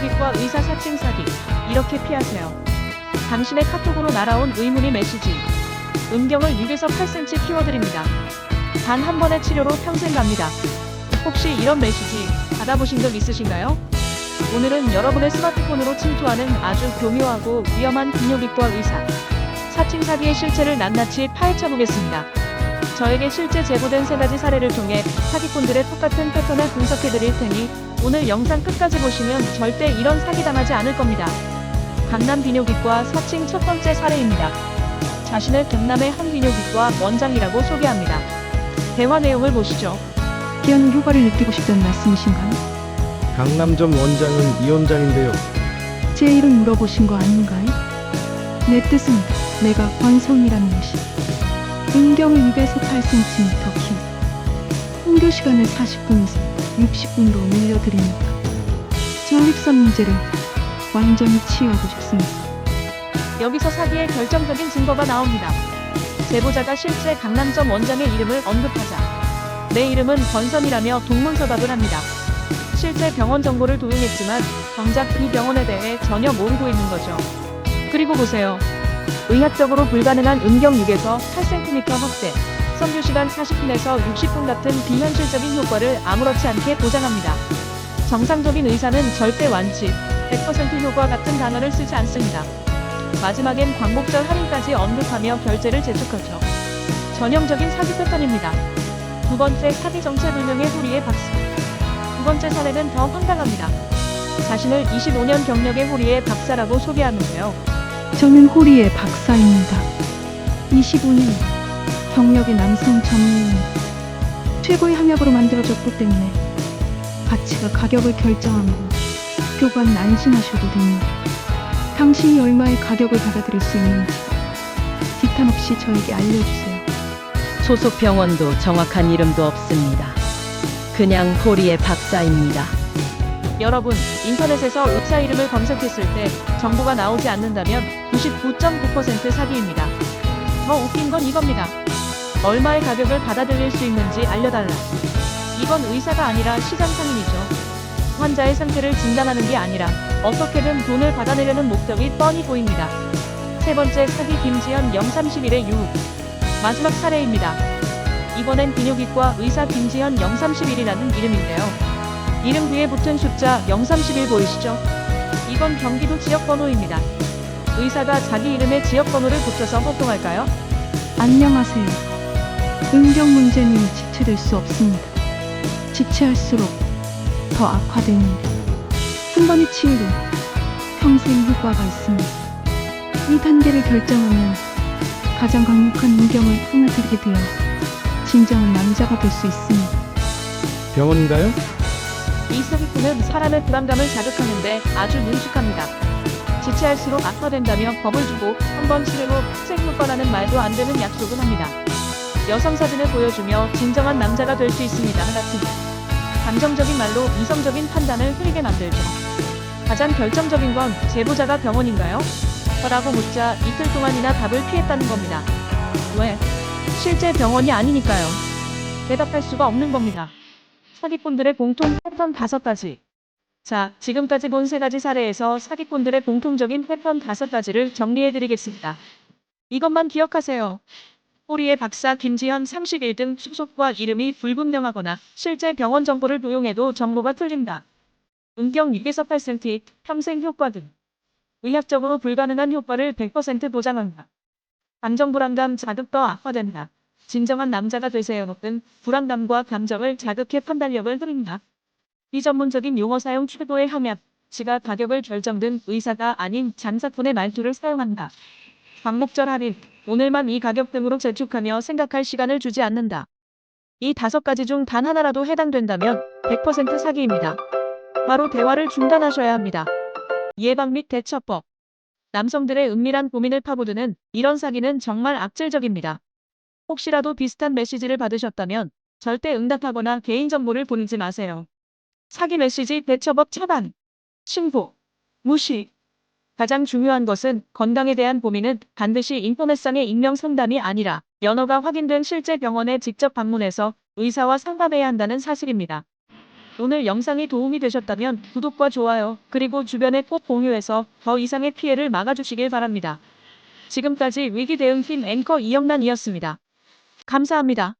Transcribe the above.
비뇨기과 의사 사칭 사기. 이렇게 피하세요. 당신의 카톡으로 날아온 의문의 메시지. 음경을 6에서 8cm 키워드립니다. 단 한 번의 치료로 평생 갑니다. 혹시 이런 메시지 받아보신 적 있으신가요? 오늘은 여러분의 스마트폰으로 침투하는 아주 교묘하고 위험한 비뇨기과 의사. 사칭 사기의 실체를 낱낱이 파헤쳐 보겠습니다. 저에게 실제 제보된 세 가지 사례를 통해 사기꾼들의 똑같은 패턴을 분석해 드릴 테니 오늘 영상 끝까지 보시면 절대 이런 사기 당하지 않을 겁니다. 강남 비뇨기과 사칭 첫 번째 사례입니다. 자신을 경남의 한 비뇨기과 원장이라고 소개합니다. 대화 내용을 보시죠. 기한 효과를 느끼고 싶다는 말씀이신가요? 강남점 원장은 이 원장인데요. 제 이름 물어보신 거 아닌가요? 내 뜻은 내가 권성이라는 것이 음경 2에서 8cm 키 홍교 시간을 40분에서 60분으로 늘려드립니다. 전립선 문제를 완전히 치유하고 싶습니다. 여기서 사기의 결정적인 증거가 나옵니다. 제보자가 실제 강남점 원장의 이름을 언급하자 내 이름은 권선이라며 동문서답을 합니다. 실제 병원 정보를 도용했지만 정작 이 병원에 대해 전혀 모르고 있는 거죠. 그리고 보세요. 의학적으로 불가능한 음경 6에서 8cm 확대, 선교 시간 40분에서 60분 같은 비현실적인 효과를 아무렇지 않게 보장합니다. 정상적인 의사는 절대 완치, 100% 효과 같은 단어를 쓰지 않습니다. 마지막엔 광복절 할인까지 언급하며 결제를 재촉하죠. 전형적인 사기 패턴입니다. 두 번째 사기 정체 불명의 호리의 박수. 두 번째 사례는 더 황당합니다. 자신을 25년 경력의 호리의 박사라고 소개하는데요. 저는 호리의 박사입니다. 25년 경력의 남성 전문의 최고의 함약으로 만들어졌기 때문에 가치가 가격을 결정하고 교관 안심하셔도 됩니다. 당신이 얼마의 가격을 받아들일 수 있는지 지탄 없이 저에게 알려주세요. 소속 병원도 정확한 이름도 없습니다. 그냥 호리의 박사입니다. 여러분, 인터넷에서 의사 이름을 검색했을 때 정보가 나오지 않는다면 99.9% 사기입니다. 더 웃긴 건 이겁니다. 얼마의 가격을 받아들일 수 있는지 알려달라. 이건 의사가 아니라 시장 상인이죠. 환자의 상태를 진단하는 게 아니라 어떻게든 돈을 받아내려는 목적이 뻔히 보입니다. 세 번째 사기 김지현 031의 유혹. 마지막 사례입니다. 이번엔 비뇨기과 의사 김지현 031이라는 이름인데요. 이름 뒤에 붙은 숫자 031 보이시죠? 이건 경기도 지역 번호입니다. 의사가 자기 이름에 지역 번호를 붙여서 활동할까요? 안녕하세요. 음경 문제는 지체될 수 없습니다. 지체할수록 더 악화됩니다. 한 번의 치유로 평생 효과가 있습니다. 이 단계를 결정하면 가장 강력한 음경을 하나들게 되어 진정한 남자가 될 수 있습니다. 병원인가요? 이 사기꾼은 사람의 불안감을 자극하는데 아주 능숙합니다. 지체할수록 악화된다며 겁을 주고 한 번 치료로 평생 효과라는 말도 안 되는 약속을 합니다. 여성 사진을 보여주며 진정한 남자가 될 수 있습니다. 같은 감정적인 말로 이성적인 판단을 흐리게 만들죠. 가장 결정적인 건 제보자가 병원인가요? 라고 묻자 이틀 동안이나 답을 피했다는 겁니다. 왜? 실제 병원이 아니니까요. 대답할 수가 없는 겁니다. 사기꾼들의 공통 패턴 다섯 가지. 자, 지금까지 본 세 가지 사례에서 사기꾼들의 공통적인 패턴 다섯 가지를 정리해 드리겠습니다. 이것만 기억하세요. 호리의 박사 김지현 31등 수속과 이름이 불분명하거나 실제 병원 정보를 도용해도 정보가 틀린다. 음경 6에서 8cm, 평생 효과 등. 의학적으로 불가능한 효과를 100% 보장한다. 감정 불안감 자극 더 악화된다. 진정한 남자가 되세요 등 불안감과 감정을 자극해 판단력을 흐린다. 비전문적인 용어 사용 최고의 함약, 지가 가격을 결정 등 의사가 아닌 장사꾼의 말투를 사용한다. 광목절 할인, 오늘만 이 가격 등으로 재촉하며 생각할 시간을 주지 않는다. 이 다섯 가지 중 단 하나라도 해당된다면 100% 사기입니다. 바로 대화를 중단하셔야 합니다. 예방 및 대처법. 남성들의 은밀한 고민을 파고드는 이런 사기는 정말 악질적입니다. 혹시라도 비슷한 메시지를 받으셨다면 절대 응답하거나 개인정보를 보내지 마세요. 사기 메시지 대처법 차단. 신고. 무시. 가장 중요한 것은 건강에 대한 고민은 반드시 인터넷상의 익명 상담이 아니라 연어가 확인된 실제 병원에 직접 방문해서 의사와 상담해야 한다는 사실입니다. 오늘 영상이 도움이 되셨다면 구독과 좋아요, 그리고 주변에 꼭 공유해서 더 이상의 피해를 막아주시길 바랍니다. 지금까지 위기 대응팀 앵커 이영란이었습니다. 감사합니다.